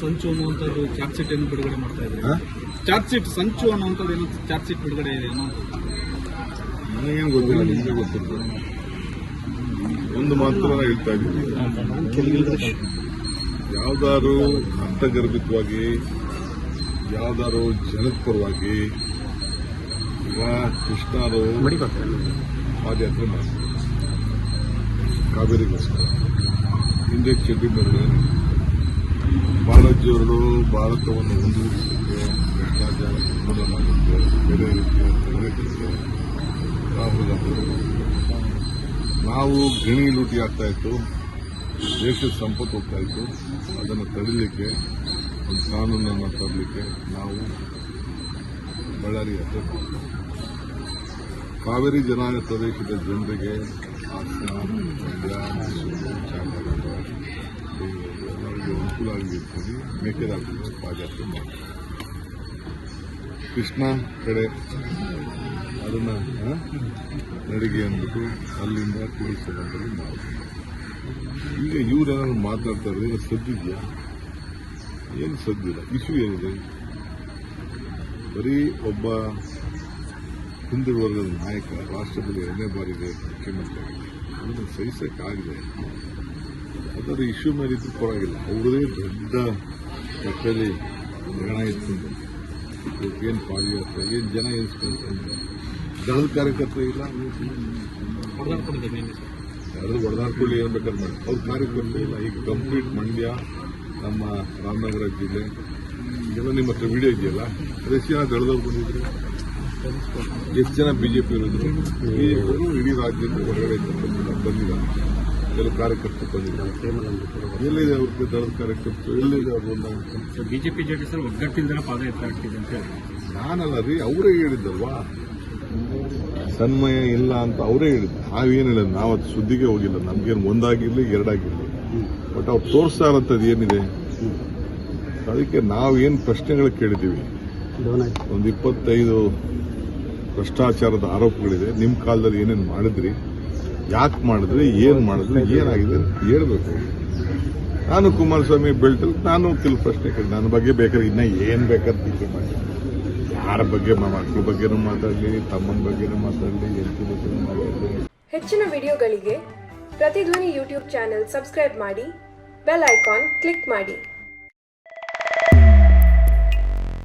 ಸಂಚು ಅನ್ನುವಂಥದ್ದು charge sheet ಏನು ಬಿಡುಗಡೆ ಮಾಡ್ತಾ ಇದ್ದಾರೆ? ಚಾರ್ಜ್ ಶೀಟ್ ಸಂಚು ಅನ್ನುವಂಥದ್ದು ಏನು ಚಾರ್ಜ್ ಶೀಟ್ ಬಿಡುಗಡೆ ಇದೆ ಏನು ಗೊತ್ತಿಲ್ಲ ನಿಮಗೆ ಗೊತ್ತಿಲ್ಲ. ಒಂದು ಮಾತ್ರ ಹೇಳ್ತಾ ಇದ್ದೀನಿ. ಯಾವ್ದಾದ್ರು ಅರ್ಥಗರ್ಭಿತವಾಗಿ ಯಾವ್ದಾದ್ರು ಜನದ ಪರವಾಗಿ ಈಗ ಕೃಷ್ಣರು ಪಾದಯಾತ್ರೆ ಮಾಡ್ತಾರೆ. ಕಾವೇರಿಗೋಸ್ಕರ. ಹಿಂದೆ ಚೆಲ್ಲಿದ್ದಾರೆ ಬಾಲಾಜಿಯವರು ಭಾರತವನ್ನು ಮುಂದುವರಿಸಲಿಕ್ಕೆ ಭ್ರಷ್ಟಾಚಾರ ನಿರ್ಮೂಲನೆ ಮಾಡಲಿಕ್ಕೆ ಬೇರೆ ರೀತಿಯ ರಾಹುಲ್ ಗಾಂಧಿ ನಾವು ಗಣಿ ಲೂಟಿ ಆಗ್ತಾ ಇತ್ತು. ದೇಶದ ಸಂಪತ್ತು ಹೋಗ್ತಾ ಇತ್ತು. ಅದನ್ನು ತಡಿಲಿಕ್ಕೆ, ಒಂದು ಕಾನೂನನ್ನು ತರಲಿಕ್ಕೆ ನಾವು ಬಳ್ಳಾರಿ ಹತ್ರ. ಕಾವೇರಿ ಜನಾಂಗ ಪ್ರದೇಶದ ಜನರಿಗೆ ಹಾಸನ ಅಂತೇಳಿ ಮೇಕೆದಾಟು ಪಾದಯಾತ್ರೆ ಮಾಡ್ತೀವಿ ಕೃಷ್ಣ ಕಡೆ ಅದನ್ನು ನಡಿಗೆ ಅಂದ್ಬಿಟ್ಟು ಅಲ್ಲಿಂದ ಕೂಡಿಸೋದ್ರಲ್ಲಿ ಮಾಡ್ತೀವಿ ಈಗ ಇವರೇನಾದ್ರು ಮಾತಾಡ್ತಾ ಇರೋದು ಈಗ ಸದ್ದಿದೆಯಾ ಏನು ಸದ್ದಿಲ್ಲ ಇಶ್ಯೂ ಏನಿದೆ? ಬರೀ ಒಬ್ಬ ಹಿಂದುಳಿದ ನಾಯಕ ರಾಷ್ಟ್ರದಲ್ಲಿ ಎರಡನೇ ಬಾರಿಗೆ ಮುಖ್ಯಮಂತ್ರಿ. ಅದನ್ನು ಸಹಿಸಕ್ಕಾಗಿದೆ. ಅದರ ಇಶ್ಯೂ ಮೇಲೆ ಇದ್ದು ಪರವಾಗಿಲ್ಲ. ಅವ್ರದೇ ದೊಡ್ಡ ಕಟ್ಟೆಯಲ್ಲಿ ಒಂದು ಗಣ ಇಟ್ಕೊಂಡು ಏನು ಪಾದಯಾತ್ರೆ ಏನು ಜನ ಎನ್ಸ್ಕೊಂಡು ದಳದ ಕಾರ್ಯಕರ್ತ ಇಲ್ಲ ಯಾರು ಹೊಡೆದಾಡ್ಕೊಳ್ಳಿ ಏನು ಬೇಕಾದ್ರೆ ಮಾಡಿ. ಅವ್ರ ಕಾರ್ಯಕರ್ತ ಇಲ್ಲ. ಈಗ ಕಂಪ್ಲೀಟ್ ಮಂಡ್ಯ, ನಮ್ಮ ರಾಮನಗರ ಜಿಲ್ಲೆ ಎಲ್ಲ ನಿಮ್ಮ ಹತ್ರ ವಿಡಿಯೋ ಇದೆಯಲ್ಲ? ಎಷ್ಟು ಜನ ದಳದವ್ರು ಬಂದಿದ್ರು. ಎಷ್ಟು ಜನ ಬಿಜೆಪಿ ಇರೋದು ಈ ಇಬ್ಬರು ಇಡೀ ರಾಜ್ಯದ ಹೊರಗಡೆ ಬಂದಿದ್ದಾರೆ. ಬಂದಿಲ್ಲ ಕೆಲವು ಕಾರ್ಯಕರ್ತರು ಬಂದಿದ್ದಾರೆ ಎಲ್ಲಿದೆ ಅವ್ರಿಗೆ ದಳದ ಕಾರ್ಯಕರ್ತರು ಎಲ್ಲಿದೆ ಅವ್ರು ಬಂದಾಗ ಬಿಜೆಪಿ ಜೆ ಡಿ ಸರ್ ಒಗ್ಗಟ್ಟಿಂದ ಪಾದಯಾತ್ರೆ ಆಗ್ತಿದೆ ಅಂತ ಹೇಳಿ. ನಾನಲ್ಲ ರೀ ಅವರೇ ಹೇಳಿದ್ದಲ್ವಾ? ಸನ್ಮಯ ಇಲ್ಲ ಅಂತ ಅವರೇ ಹೇಳಿದ್ರು ನಾವೇನು ಹೇಳಿದ್ ನಾವು ಅದು ಸುದ್ದಿಗೆ ಹೋಗಿಲ್ಲ. ನಮ್ಗೇನು ಒಂದಾಗಿರ್ಲಿ ಎರಡಾಗಿರ್ಲಿ. ಬಟ್ ಅವ್ರು ತೋರಿಸ್ತಾ ಇರೋಂಥದ್ದು ಏನಿದೆ? ಅದಕ್ಕೆ ನಾವೇನು ಪ್ರಶ್ನೆಗಳು ಕೇಳಿದ್ದೀವಿ. ಒಂದು ಇಪ್ಪತ್ತೈದು ಭ್ರಷ್ಟಾಚಾರದ ಆರೋಪಗಳಿದೆ. ನಿಮ್ಮ ಕಾಲದಲ್ಲಿ ಏನೇನು ಮಾಡಿದ್ರಿ? ಯಾಕೆ ಮಾಡಿದ್ರಿ, ಏನು ಮಾಡಿದ್ರಿ, ಏನಾಗಿದೆ ಅಂತ ಹೇಳ್ಬೇಕು ನಾನು ಕುಮಾರಸ್ವಾಮಿ ಬೆಳ್ತಲ್ಲಿ ನಾನು ಕೆಲವು ಪ್ರಶ್ನೆ ಕೇಳಿ ನನ್ನ ಬಗ್ಗೆ ಬೇಕಾದ್ರೆ ಇನ್ನ ಏನು ಬೇಕಂತ ಟೀಕೆ ಮಾಡಿ. ಯಾರ ಬಗ್ಗೆ ಮಕ್ಕಳ ಬಗ್ಗೆನೂ ಮಾತಾಡಲಿ, ತಮ್ಮನ ಬಗ್ಗೆನೂ ಮಾತಾಡಲಿ ಎಂಟಿ ಬಗ್ಗೆನೂ ಮಾತಾಡಲಿ. ಹೆಚ್ಚಿನ ವಿಡಿಯೋಗಳಿಗೆ ಪ್ರತಿಧ್ವನಿ ಯೂಟ್ಯೂಬ್ ಚಾನೆಲ್ ಸಬ್ಸ್ಕ್ರೈಬ್ ಮಾಡಿ, ಬೆಲ್ ಐಕಾನ್ ಕ್ಲಿಕ್ ಮಾಡಿ.